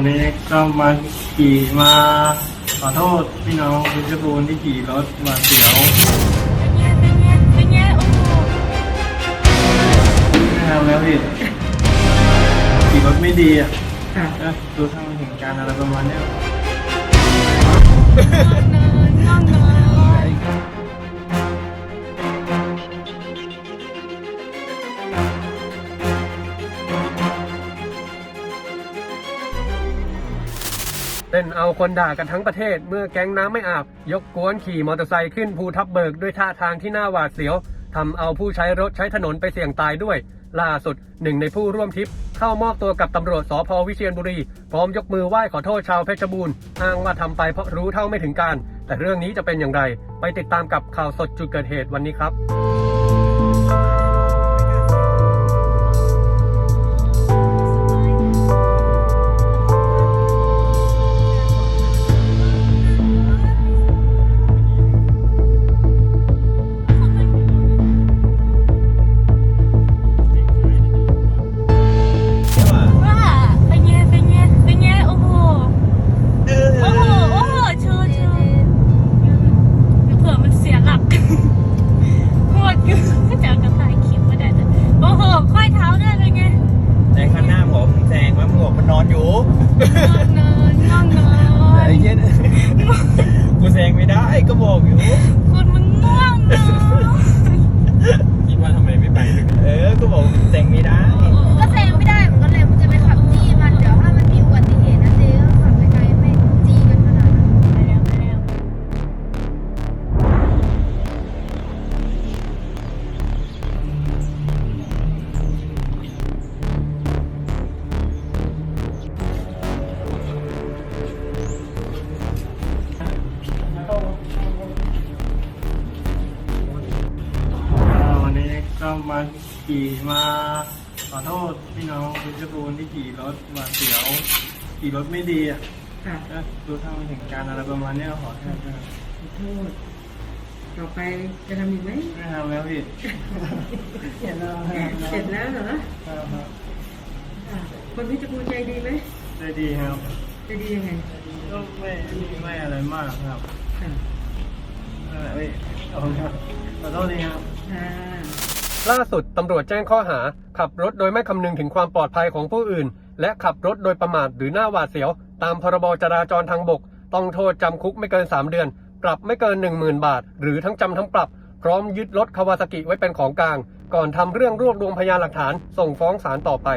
วันนี้ก็มาขี่มาขอโทษพี่น้องเพชรบูรณ์ที่ขี่รถหวาดเสียวเป็นไงเป็นไงเป็นไงโอ้โหไม่ทำแล้วผิดขี่รถไม่ดีอะค่ะก็ดูทางเหตุการณ์อะไรประมาณเนี้ย เล่นเอาคนด่ากันทั้งประเทศเมื่อแก๊งน้ำไม่อาบ ยกกวนขี่มอเตอร์ไซค์ขึ้นภูทับเบิกด้วยท่าทางที่น่าหวาดเสียวทำเอาผู้ใช้รถใช้ถนนไปเสี่ยงตายด้วย ล่าสุดหนึ่งในผู้ร่วมทริป เข้ามอบตัวกับตำรวจสพวิเชียรบุรี พร้อมยกมือไหว้ขอโทษชาวเพชรบูรณ์อ้างว่าทำไปเพราะรู้เท่าไม่ถึงการ แต่เรื่องนี้จะเป็นอย่างไร ไปติดตามกับข่าวสดจุดเกิดเหตุวันนี้ครับ ก็มาขี่มาขอโทษพี่น้องเพชรบูรณ์ที่ขี่รถหวาดเสียวขี่รถไม่ดีอะค่ะก็ดูทางเหตุการณ์อะไรประมาณเนี้ยขอโทษด้วยขอโทษ ต่อไปจะทำอีกไหมไม่ทำแล้วผิดเห็นแล้วเสร็จแล้วเหรอครับค่ะคนพิจารณใจดีไหมได้ดีครับใจดียังไงก็ไม่ไม่อะไรมากครับค่ะนั่นแหละเว้ยขอบคุณครับขอโทษทีครับค่ะ ล่าสุดตำรวจแจ้งข้อหา ขับรถโดยไม่คำนึงถึงความปลอดภัยของผู้อื่น และขับรถโดยประมาทหรือหน้าหวาดเสียว ตามพรบจราจรทางบก ต้องโทษจำคุกไม่เกิน 3 เดือน ปรับไม่เกิน 10,000 บาท หรือทั้งจำทั้งปรับ พร้อมยึดรถคาวาซากิไว้เป็นของกลาง ก่อนทำเรื่องรวบรวมพยานหลักฐาน ส่งฟ้องศาลต่อไป